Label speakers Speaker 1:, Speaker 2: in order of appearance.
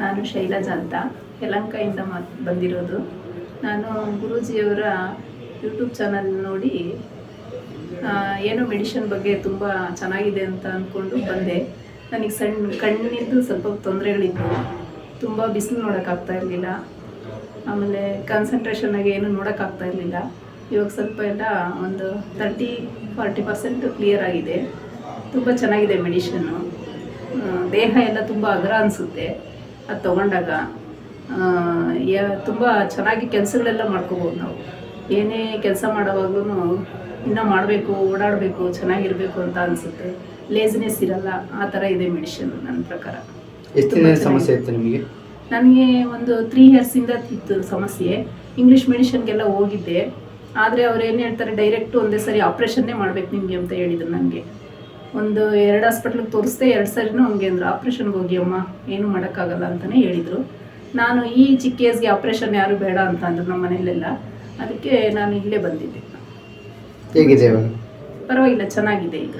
Speaker 1: ನಾನು ಶೈಲಜಾ ಅಂತ ಯಲಂಕಾಯಿಂದ ಮಾತ್ ಬಂದಿರೋದು. ನಾನು ಗುರೂಜಿಯವರ ಯೂಟ್ಯೂಬ್ ಚಾನಲ್ ನೋಡಿ ಏನು ಮೆಡಿಷನ್ ಬಗ್ಗೆ ತುಂಬ ಚೆನ್ನಾಗಿದೆ ಅಂತ ಅಂದ್ಕೊಂಡು ಬಂದೆ. ನನಗೆ ಸಣ್ಣ ಕಣ್ಣಿಂದು ಸ್ವಲ್ಪ ತೊಂದರೆಗಳಿದ್ವು. ತುಂಬ ಬಿಸಿಲು ನೋಡೋಕ್ಕಾಗ್ತಾ ಇರಲಿಲ್ಲ. ಆಮೇಲೆ ಕಾನ್ಸಂಟ್ರೇಷನಾಗಿ ಏನು ನೋಡೋಕ್ಕಾಗ್ತಾ ಇರಲಿಲ್ಲ. ಇವಾಗ ಸ್ವಲ್ಪ ಎಲ್ಲ ಒಂದು ತರ್ಟಿ ಫಾರ್ಟಿ ಪರ್ಸೆಂಟ್ ಕ್ಲಿಯರ್ ಆಗಿದೆ. ತುಂಬ ಚೆನ್ನಾಗಿದೆ ಮೆಡಿಷನ್ನು. ದೇಹ ಎಲ್ಲ ತುಂಬ ಅಗ್ರ ಅನಿಸುತ್ತೆ. ಅದು ತೊಗೊಂಡಾಗ ಯಾ ತುಂಬ ಚೆನ್ನಾಗಿ ಕೆಲಸಗಳೆಲ್ಲ ಮಾಡ್ಕೋಬೋದು ನಾವು. ಏನೇ ಕೆಲಸ ಮಾಡೋವಾಗ್ಲೂ ಇನ್ನೂ ಮಾಡಬೇಕು ಓಡಾಡಬೇಕು ಚೆನ್ನಾಗಿರಬೇಕು ಅಂತ ಅನಿಸುತ್ತೆ. ಲೇಸಿನೆಸ್ ಇರಲ್ಲ ಆ ಥರ ಇದೆ ಮೆಡಿಷನ್ ನನ್ನ ಪ್ರಕಾರ.
Speaker 2: ಎಷ್ಟು ಸಮಸ್ಯೆ ಇತ್ತು ನಿಮಗೆ?
Speaker 1: ನನಗೆ ಒಂದು ತ್ರೀ ಇಯರ್ಸಿಂದ ಇತ್ತು ಸಮಸ್ಯೆ. ಇಂಗ್ಲೀಷ್ ಮೆಡಿಷನ್ಗೆಲ್ಲ ಹೋಗಿದ್ದೆ. ಆದರೆ ಅವ್ರು ಏನು ಹೇಳ್ತಾರೆ ಡೈರೆಕ್ಟ್ ಒಂದೇ ಸರಿ ಆಪ್ರೇಷನ್ನೇ ಮಾಡಬೇಕು ನಿಮಗೆ ಅಂತ ಹೇಳಿದ್ರು ನನಗೆ ಒಂದು ಎರಡು ಹಾಸ್ಪಿಟ್ಲಿಗೆ ತೋರಿಸ್ದೆ ಎರಡು ಸರಿನೂ ಹಂಗೆ ಅಂದರು. ಆಪ್ರೇಷನ್ಗೆ ಹೋಗಿ ಅಮ್ಮ ಏನು ಮಾಡೋಕ್ಕಾಗಲ್ಲ ಅಂತಲೇ ಹೇಳಿದರು. ನಾನು ಈ ಚಿಕ್ಕ ಏಜ್ಗೆ ಆಪ್ರೇಷನ್ ಯಾರು ಬೇಡ ಅಂತ ಅಂದರು ನಮ್ಮ ಮನೆಯಲ್ಲೆಲ್ಲ. ಅದಕ್ಕೆ ನಾನು ಇಲ್ಲೇ ಬಂದಿದ್ದೆ.
Speaker 2: ಹೇಗಿದೆ
Speaker 1: ಪರವಾಗಿಲ್ಲ ಚೆನ್ನಾಗಿದೆ ಈಗ.